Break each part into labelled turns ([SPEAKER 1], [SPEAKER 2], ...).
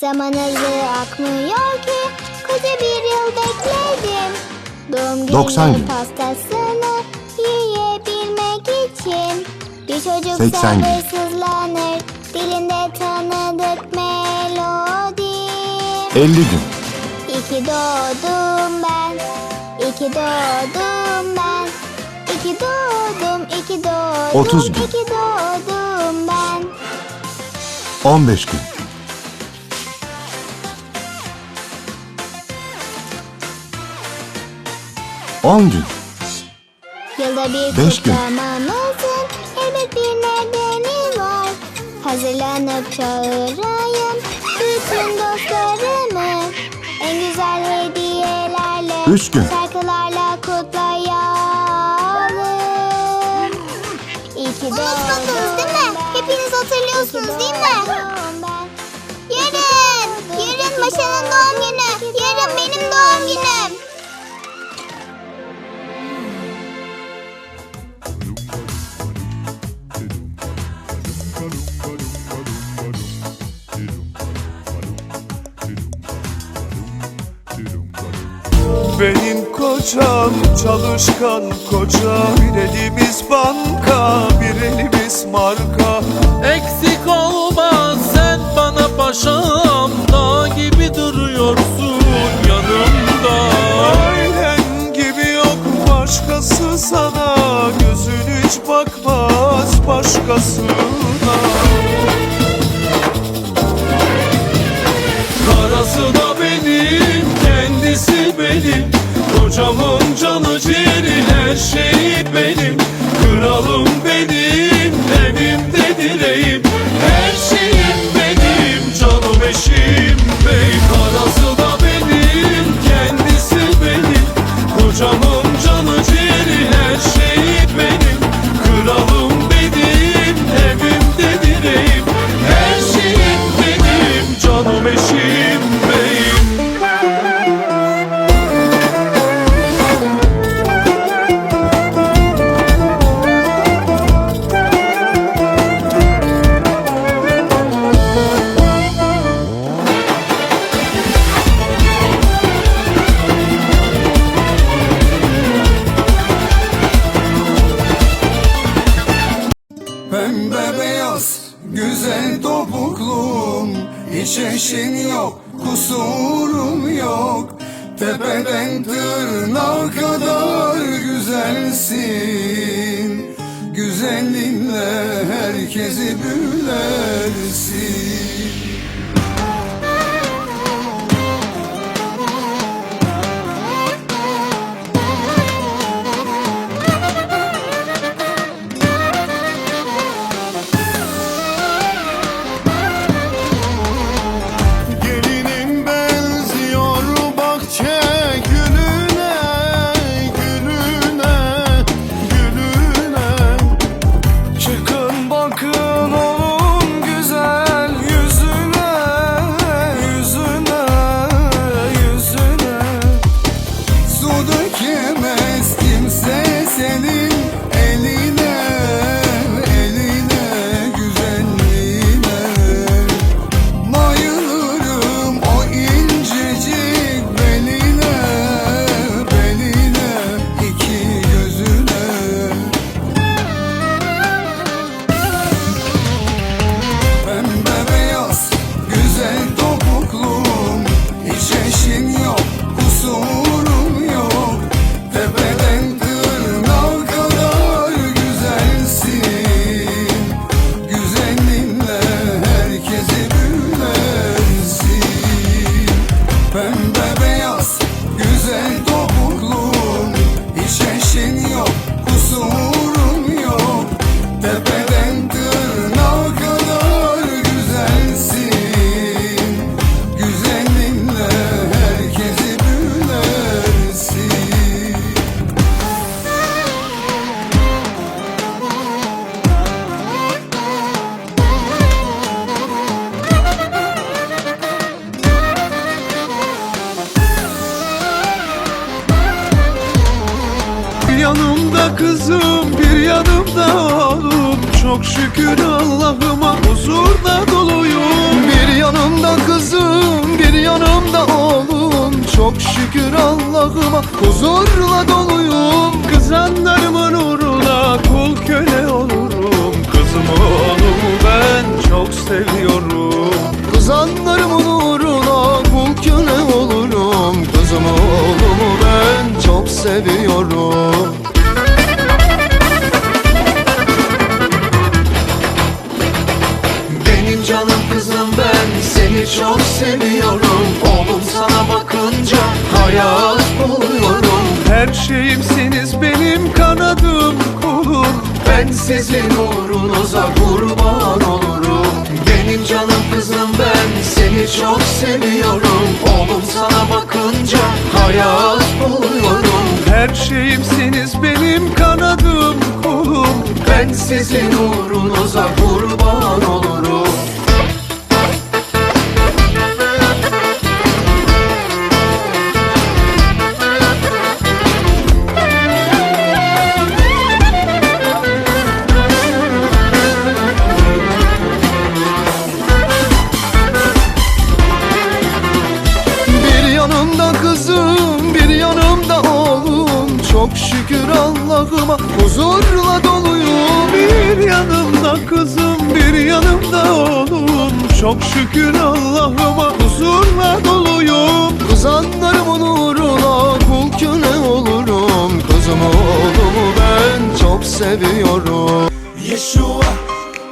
[SPEAKER 1] Zaman hızlı akmıyor ki Koca bir yıl bekledim. Doğum günü
[SPEAKER 2] 90 gün.
[SPEAKER 1] pastasını Yiyebilmek için. Bir çocuk
[SPEAKER 2] 80 gün.
[SPEAKER 1] sabırsızlanır Dilinde tanıdık melodi.
[SPEAKER 2] 50 gün,
[SPEAKER 1] İki doğdum ben İki doğdum ben. İki doğdum, iki doğdum
[SPEAKER 2] 30 gün.
[SPEAKER 1] İki doğdum ben.
[SPEAKER 2] 15 gün, On gün,
[SPEAKER 1] Yılda bir
[SPEAKER 2] Beş gün.
[SPEAKER 1] kutlamamızın elbet bir nedeni var. Hazırlanıp çağırayım bütün dostlarımı. En güzel hediyelerle,
[SPEAKER 2] Üç gün.
[SPEAKER 1] şarkılarla kutlayalım. İyi ki
[SPEAKER 3] Unutmadınız değil mi? Hepiniz hatırlıyorsunuz değil mi? Benim
[SPEAKER 4] kocam çalışkan koca. Bir elimiz banka bir elimiz marka.
[SPEAKER 5] Eksik olma sen bana paşam. Dağ gibi duruyorsun yanımda.
[SPEAKER 4] Ailen gibi yok başkası sana. Gözün hiç bakmaz başkasına Eşin yok kusurum yok. Tepeden tırnağa kadar güzelsin. Güzelliğinle herkesi büyülersin burn yanımda kızım bir yanımda oğlum. Çok şükür Allah'ıma huzurda doluyum. Bir yanımda kızım bir yanımda oğlum. Çok şükür Allah'ıma
[SPEAKER 6] huzurla doluyum.
[SPEAKER 5] Kızanlarımın uğruna kul köle olurum. Kızım oğlumu ben çok seviyorum.
[SPEAKER 6] Kızanlarımın uğruna kul köle olurum. Kızım oğlumu ben çok seviyorum. Çok seviyorum. Oğlum sana bakınca hayat buluyorum.
[SPEAKER 5] Her şeyimsiniz benim kanadım kulum.
[SPEAKER 6] Ben sizin uğrunuza kurban olurum. Benim canım kızım ben seni çok seviyorum. Oğlum sana bakınca hayat buluyorum.
[SPEAKER 5] Her şeyimsiniz benim kanadım kulum.
[SPEAKER 6] Ben sizin uğrunuza kurban şükür Allah'ıma. Huzurla doluyum
[SPEAKER 5] Bir yanımda kızım bir yanımda oğlum. Çok şükür Allah'ıma. Huzurla doluyum.
[SPEAKER 6] Kızanlarımın uğruna kul köle olurum. Kızımı oğlumu ben çok seviyorum.
[SPEAKER 7] Yeshua,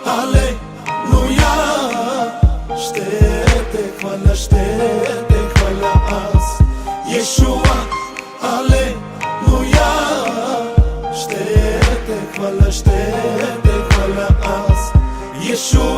[SPEAKER 7] Halleluja Štete, hvala, štete, hvala as. Yeshua, Halleluja sure.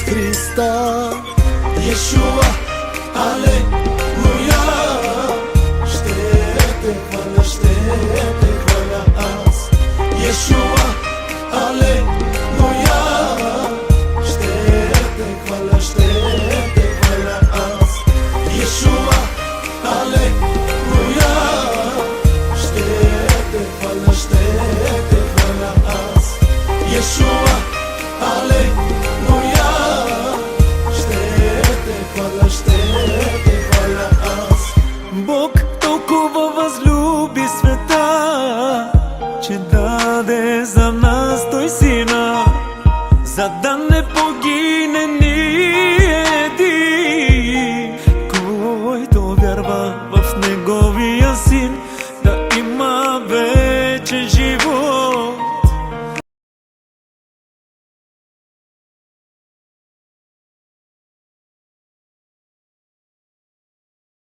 [SPEAKER 7] Ісус Христа, Єшуа, Алелуя, Штете хваля, штете хваля, Ас, Ешуа.